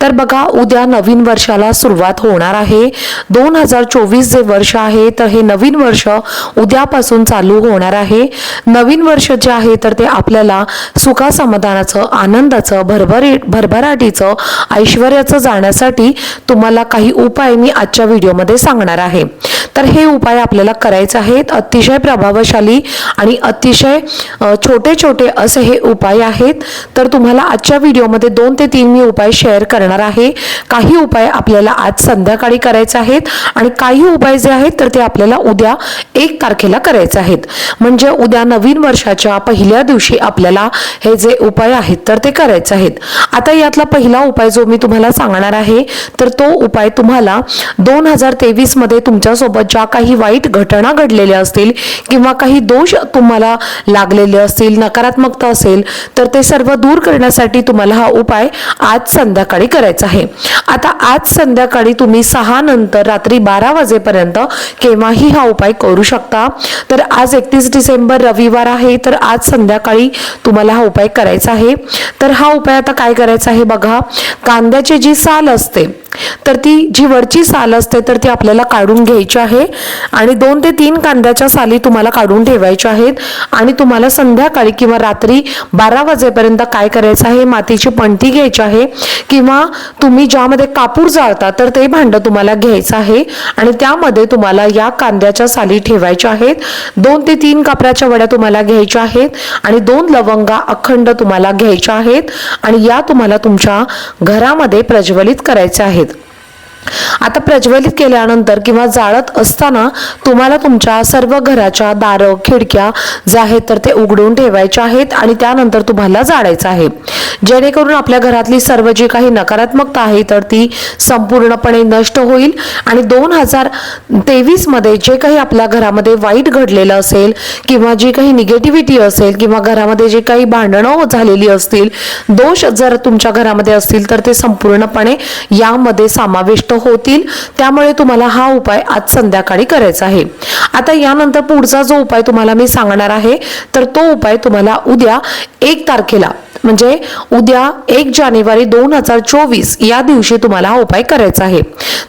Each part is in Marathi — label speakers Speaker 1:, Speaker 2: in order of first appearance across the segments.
Speaker 1: तर बघा उद्या नवीन वर्षाला सुरुवात होणार आहे. दोन हजार चोवीस जे वर्ष आहे तर हे नवीन वर्ष उद्यापासून चालू होणार आहे. नवीन वर्ष जे आहे तर ते आपल्याला सुखा समाधानाचं आनंदाचं भरभरी भरभराटीचं ऐश्वर्याचं जाण्यासाठी तुम्हाला काही उपाय मी आजच्या व्हिडिओमध्ये सांगणार आहे. तर हे उपाय आपल्याला करायचे आहेत अतिशय प्रभावशाली आणि अतिशय छोटे छोटे असे हे उपाय आहेत. तर तुम्हाला आजच्या व्हिडिओमध्ये दोन ते तीन मी उपाय शेअर करणार आहे. काही उपाय आपल्याला आज संध्याकाळी करायचे आहेत आणि काही उपाय जे आहेत तर ते आपल्याला उद्या एक तारखेला करायचे आहेत. म्हणजे उद्या नवीन वर्षाच्या पहिल्या दिवशी आपल्याला हे जे उपाय आहेत तर ते करायचे आहेत. आता यातला पहिला उपाय जो मी तुम्हाला सांगणार आहे तर तो उपाय तुम्हाला दोन हजार तेवीसमध्ये तुमच्यासोबत ज्या काही वाईट घटना घडलेल्या असतील किंवा काही दोष तुम्हाला लागलेले असतील नकारात्मकता असेल तर ते सर्व दूर करण्यासाठी तुम्हाला हा उपाय आज संध्याकाळी करायचं आहे. आता आज संध्याकाळी तुम्ही सहा नंतर रात्री बारा वाजेपर्यंत केव्हाही हा उपाय करू शकता. तर आज एकतीस डिसेंबर रविवार आहे तर आज संध्याकाळी तुम्हाला हा उपाय करायचा आहे. तर हा उपाय आता काय करायचा आहे बघा. कांद्याची जी साल असते तर ती जी वरची साल असते तर ती आपल्याला काढून घ्यायची आहे. आणि दोन ते तीन कांद्याच्या साली तुम्हाला काढून ठेवायच्या आहेत. आणि तुम्हाला संध्याकाळी किंवा रात्री बारा वाजेपर्यंत काय करायचं आहे? मातीची पणती घ्यायची आहे. किंवा तुम्ही ज्यामध्ये कापूर जाळता तर ते भांडं तुम्हाला घ्यायचं आहे आणि त्यामध्ये तुम्हाला या कांद्याच्या साली ठेवायच्या आहेत. दोन ते तीन कापराच्या वड्या तुम्हाला घ्यायच्या आहेत आणि दोन लवंगा अखंड तुम्हाला घ्यायच्या आहेत आणि या तुम्हाला तुमच्या घरामध्ये प्रज्वलित करायच्या आहेत. आता प्रज्वलित केल्यानंतर किंवा जाळत असताना तुम्हाला तुमच्या सर्व घराच्या दारं खिडक्या ज्या आहेत तर ते उघडून ठेवायच्या आहेत आणि त्यानंतर तुम्हाला जाळायचं आहे. जेणेकरून आपल्या घरातली सर्व जी काही नकारात्मकता आहे तर ती संपूर्णपणे नष्ट होईल. आणि दोन हजार तेवीसमध्ये जे काही आपल्या घरामध्ये वाईट घडलेलं असेल किंवा जी काही निगेटिव्हिटी असेल किंवा घरामध्ये जे काही भांडणं झालेली असतील दोष जर तुमच्या घरामध्ये असतील तर ते संपूर्णपणे यामध्ये समाविष्ट होतील. त्यामुळे तुम्हाला हा उपाय आज संध्याकाळी करायचा आहे. आता यानंतर पुढचा जो उपाय तुम्हाला मी सांगणार आहे तर तो उपाय तुम्हाला उद्या एक तारखेला म्हणजे उद्या एक जानेवारी दोन हजार चोवीस या दिवशी तुम्हाला हा उपाय करायचा आहे.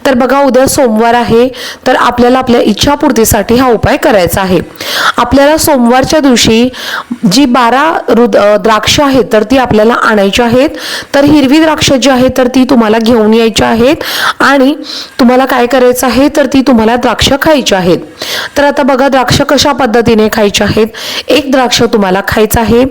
Speaker 1: तर बघा उद्या सोमवार आहे तर आपल्याला आपल्या इच्छापूर्तीसाठी हा उपाय करायचा आहे. आपल्याला सोमवारच्या दिवशी जी बारा रुद द्राक्ष आहेत तर ती आपल्याला आणायची आहेत. तर हिरवी द्राक्ष जी आहेत तर ती तुम्हाला घेऊन यायची आहेत. आणि तुम्हाला काय करायचं आहे तर ती तुम्हाला द्राक्ष खायची आहेत. तर आता बघा द्राक्ष कशा पद्धतीने खायची आहेत? एक द्राक्ष तुम्हाला खायचं आहे.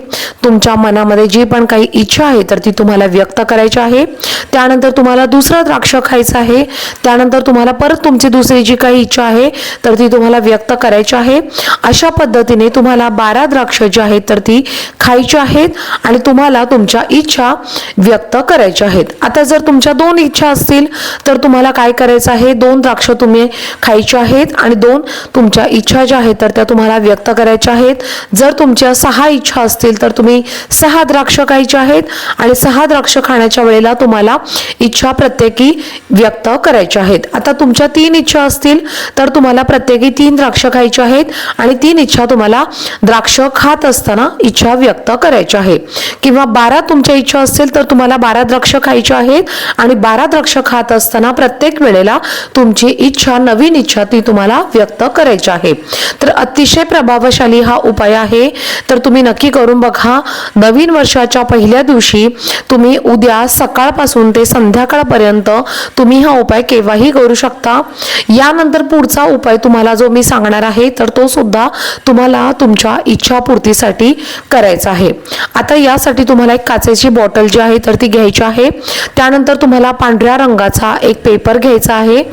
Speaker 1: तुमच्या मनामध्ये जी पण काही इच्छा आहे तर ती तुम्हाला व्यक्त करायची आहे. त्यानंतर तुम्हाला दुसरं द्राक्ष खायचं आहे. त्यानंतर तुम्हाला परत तुमची दुसरी जी काही इच्छा आहे तर ती तुम्हाला व्यक्त करायची आहे. अशा पद्धतीने तुम्हाला बारा द्राक्ष जी आहेत तर ती खायची आहेत आणि तुम्हाला तुमच्या इच्छा व्यक्त करायच्या आहेत. आता जर तुमच्या दोन इच्छा असतील तर तुम्हाला काय करायचं आहे? दोन द्राक्ष तुम्ही खायचे आहेत आणि दोन तुमच्या इच्छा ज्या आहेत तर त्या तुम्हाला व्यक्त करायच्या आहेत. जर तुमच्या सहा इच्छा असतील तर तुम्ही सहा द्राक्ष खायचे आहेत आणि सहा द्राक्ष खाण्याच्या वेळेला तुम्हाला इच्छा प्रत्येकी व्यक्त करायच्या आहेत. आता तुमच्या तीन इच्छा असतील तर तुम्हाला प्रत्येकी तीन द्राक्ष खायचे आहेत आणि तीन इच्छा तुम्हाला द्राक्ष खात असताना इच्छा व्यक्त करायची आहे. किंवा बारा तुमच्या इच्छा असतील तर तुम्हाला बारा द्राक्ष खायचे आहेत आणि बारा द्राक्ष खात असताना प्रत्येक वेळेला तुमची इच्छा नवीन इच्छा ती तुम्हाला व्यक्त करायची आहे. तर अतिशय प्रभावशाली हा उपाय आहे. तर तुम्ही नक्की करून बघा. नवीन वर्षाच्या पहिल्या दिवशी तुम्ही उद्या सकाळपासून ते संध्याकाळपर्यंत तुम्ही हा उपाय केव्हाही करू शकता. यानंतर पुढचा उपाय तुम्हाला जो मी सांगणार आहे तर तो सुद्धा तुम्हाला तुमच्या इच्छापूर्तीसाठी करायचा आहे. आता यासाठी तुम्हाला एक काचेची बॉटल जी आहे तर ती घ्यायची आहे. त्यानंतर तुम्हाला पांढऱ्या रंगाचा एक पेपर घ्यायचा आहे.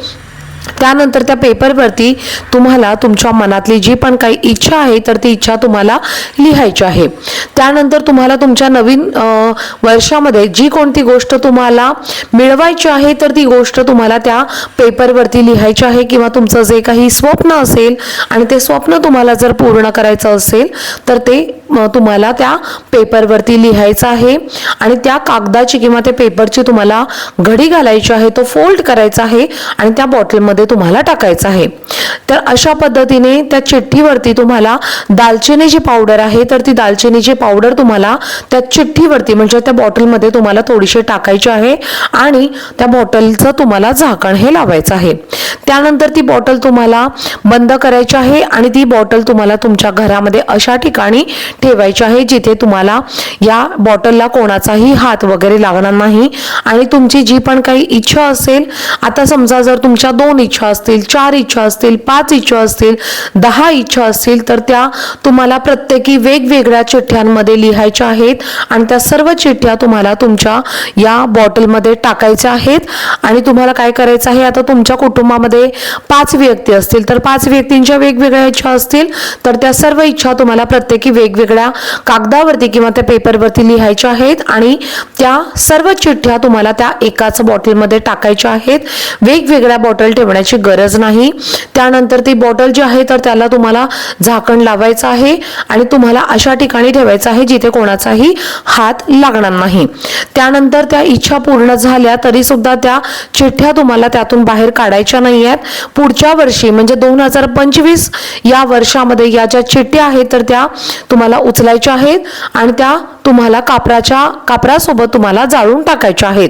Speaker 1: त्यानंतर त्या पेपरवरती तुम्हाला तुमच्या मनातली जी पण काही इच्छा आहे तर ती इच्छा तुम्हाला लिहायची आहे. त्यानंतर तुम्हाला तुमच्या नवीन वर्षामध्ये जी कोणती गोष्ट तुम्हाला मिळवायची आहे तर ती गोष्ट तुम्हाला त्या पेपरवरती लिहायची आहे किंवा तुमचं जे काही स्वप्न असेल आणि ते स्वप्न तुम्हाला जर पूर्ण करायचं असेल तर ते तुम्हाला त्या पेपरवरती लिहायचं आहे. आणि त्या कागदाची किंवा त्या पेपरची तुम्हाला घडी घालायची आहे तो फोल्ड करायचा आहे आणि त्या बॉटलमध्ये तुम्हाला टाकायचं आहे. तर अशा पद्धतीने त्या चिठ्ठीवरती तुम्हाला दालचिनीची पावडर आहे तर ती दालचिनीची पावडर तुम्हाला त्या चिठ्ठीवरती म्हणजे त्या बॉटलमध्ये तुम्हाला थोडीशी टाकायची आहे आणि त्या बॉटलचं तुम्हाला झाकण हे लावायचं आहे. त्यानंतर ती बॉटल तुम्हाला बंद करायची आहे आणि ती बॉटल तुम्हाला तुमच्या घरामध्ये अशा ठिकाणी ठेवायची आहे जिथे तुम्हाला या बॉटलला कोणाचाही हात वगैरे लागणार नाही. आणि तुमची जी पण काही इच्छा असेल आता समजा जर तुमच्या दोन इच्छा असतील चार इच्छा असतील पाच इच्छा असतील दहा इच्छा असतील तर त्या तुम्हाला प्रत्येकी वेगवेगळ्या चिठ्ठ्यांमध्ये लिहायच्या आहेत. आणि त्या सर्व चिठ्ठ्या तुम्हाला तुमच्या या बॉटलमध्ये टाकायच्या आहेत. आणि तुम्हाला काय करायचं आहे आता तुमच्या कुटुंबामध्ये पाच व्यक्ती असतील तर पाच व्यक्तींच्या वेगवेगळ्या इच्छा असतील तर त्या सर्व इच्छा तुम्हाला प्रत्येकी वेगवेगळ्या कागदावरती किंवा त्या पेपरवरती लिहायच्या आहेत आणि त्या सर्व चिठ्ठ्या तुम्हाला त्या एकाच बॉटलमध्ये टाकायच्या आहेत. वेगवेगळ्या बॉटल ठेवण्याची गरज नाही. त्यानंतर ती बॉटल जी आहे तर त्याला तुम्हाला झाकण लावायचं आहे आणि तुम्हाला अशा ठिकाणी ठेवायचं आहे जिथे कोणाचाही हात लागणार नाही. त्यानंतर त्या इच्छा पूर्ण झाल्या तरी सुद्धा त्या चिठ्ठ्या तुम्हाला त्यातून बाहेर काढायच्या नाही आहेत पुढच्या वर्षी म्हणजे दोन हजार पंचवीस या वर्षामध्ये या ज्या चिठ्ठ्या आहेत तर त्या तुम्हाला उचलायच्या आहेत आणि त्या तुम्हाला कापराच्या कापरासोबत तुम्हाला जाळून टाकायच्या आहेत.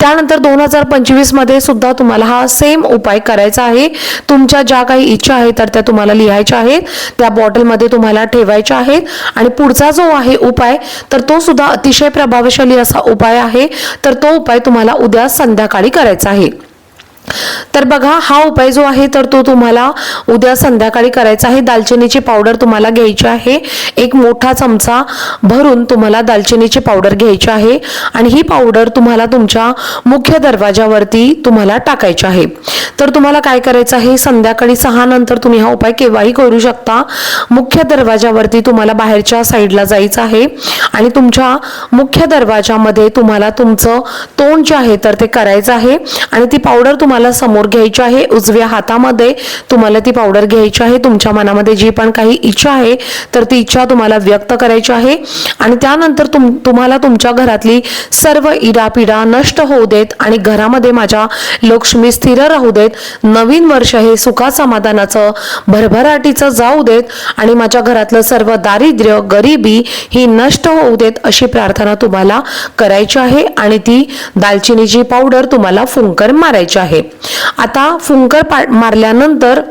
Speaker 1: त्यानंतर दोन हजार पंचवीसमध्ये सुद्धा तुम्हाला हा सेम उपाय करायचा आहे. तुमच्या ज्या काही इच्छा आहेत तर त्या तुम्हाला लिहायच्या आहेत. त्या बॉटलमध्ये तुम्हाला ठेवायच्या आहेत. आणि पुढचा जो आहे उपाय तर तो सुद्धा अतिशय प्रभावशाली असा उपाय आहे. तर तो उपाय तुम्हाला उद्या संध्याकाळी करायचा आहे. तर बघा हा उपाय जो आहे तर तो तुम्हाला उद्या संध्याकाळी करायचा आहे. दालचिनीची पावडर तुम्हाला घ्यायची आहे. एक मोठा चमचा भरून तुम्हाला दालचिनीची पावडर घ्यायची आहे. आणि ही पावडर तुम्हाला तुमच्या मुख्य दरवाजावरती तुम्हाला टाकायची आहे. तर तुम्हाला काय करायचं आहे संध्याकाळी सहा नंतर तुम्ही हा उपाय केव्हाही करू शकता. मुख्य दरवाजावरती तुम्हाला बाहेरच्या साईडला जायचं आहे. आणि तुमच्या मुख्य दरवाजामध्ये तुम्हाला तुमचं तोंड जे आहे तर ते करायचं आहे. आणि ती पावडर तुम्हाला तुम्हाला समोर घ्यायची आहे उजव्या हातामध्ये तुम्हाला ती पावडर घ्यायची आहे तुमच्या मनामध्ये जी पण काही इच्छा आहे तर ती इच्छा तुम्हाला व्यक्त करायची आहे. आणि त्यानंतर तुम तुम्हाला तुमच्या घरातली सर्व इडापिडा नष्ट होऊ देत आणि घरामध्ये माझ्या लक्ष्मी स्थिर राहू देत. नवीन वर्ष हे सुखा समाधानाचं भरभराटीचं जाऊ देत आणि माझ्या घरातलं सर्व दारिद्र्य गरिबी ही नष्ट होऊ देत अशी प्रार्थना तुम्हाला करायची आहे आणि ती दालचिनीची पावडर तुम्हाला फुंकर मारायची आहे. आता फुंकर पा मारल्यानंतर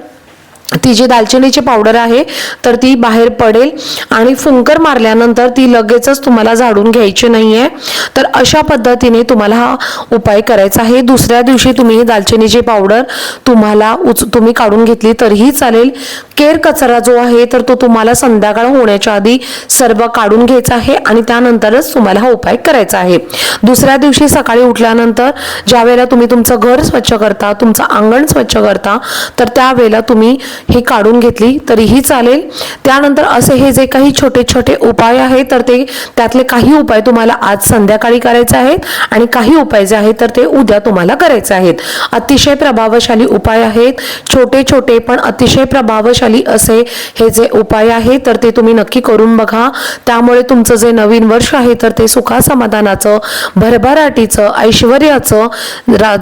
Speaker 1: ती जी दालचिनीची पावडर आहे तर ती बाहेर पडेल आणि फुंकर मारल्यानंतर ती लगेचच तुम्हाला झाडून घ्यायची नाही आहे तर अशा पद्धतीने तुम्हाला हा उपाय करायचा आहे. दुसऱ्या दिवशी तुम्ही दालचिनीची पावडर तुम्हाला उच तुम्ही काढून घेतली तरीही चालेल. केर कचरा जो आहे तर तो तुम्हाला संध्याकाळ होण्याच्या आधी सर्व काढून घ्यायचा आहे आणि त्यानंतरच तुम्हाला हा उपाय करायचा आहे. दुसऱ्या दिवशी सकाळी उठल्यानंतर ज्या वेळेला तुम्ही तुमचं घर स्वच्छ करता तुमचं अंगण स्वच्छ करता तर त्यावेळेला तुम्ही ही काढून घेतली तरीही चालेल. त्यानंतर असे हे जे काही छोटे छोटे उपाय आहेत तर ते त्यातले काही उपाय तुम्हाला आज संध्याकाळी करायचे आहेत आणि काही उपाय जे आहेत तर ते उद्या तुम्हाला करायचे आहेत. अतिशय प्रभावशाली उपाय आहेत. छोटे छोटे पण अतिशय प्रभावशाली असे हे जे उपाय आहेत तर ते तुम्ही नक्की करून बघा. त्यामुळे तुमचं जे नवीन वर्ष आहे तर ते सुखा समाधानाचं भरभराटीचं ऐश्वर्याचं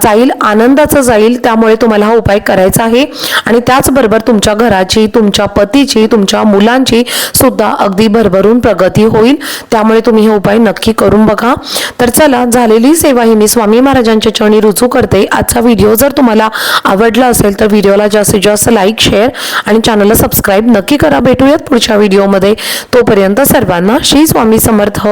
Speaker 1: जाईल आनंदाचं जाईल त्यामुळे तुम्हाला हा उपाय करायचा आहे. आणि त्याचबरोबर तुमच्या घराची तुमच्या पतीची तुमच्या मुलांची सुद्धा अगदी भरभरून प्रगती होईल. त्यामुळे तुम्ही हे उपाय नक्की करून बघा. तर चला झालेली सेवा ही मी स्वामी महाराजांच्या चरणी रुजू करते. आजचा व्हिडिओ जर तुम्हाला आवडला असेल तर व्हिडिओला जास्तीत जास्त लाईक शेअर आणि चॅनलला सबस्क्राईब नक्की करा. भेटूयात पुढच्या व्हिडिओमध्ये. तोपर्यंत सर्वांना श्री स्वामी समर्थ.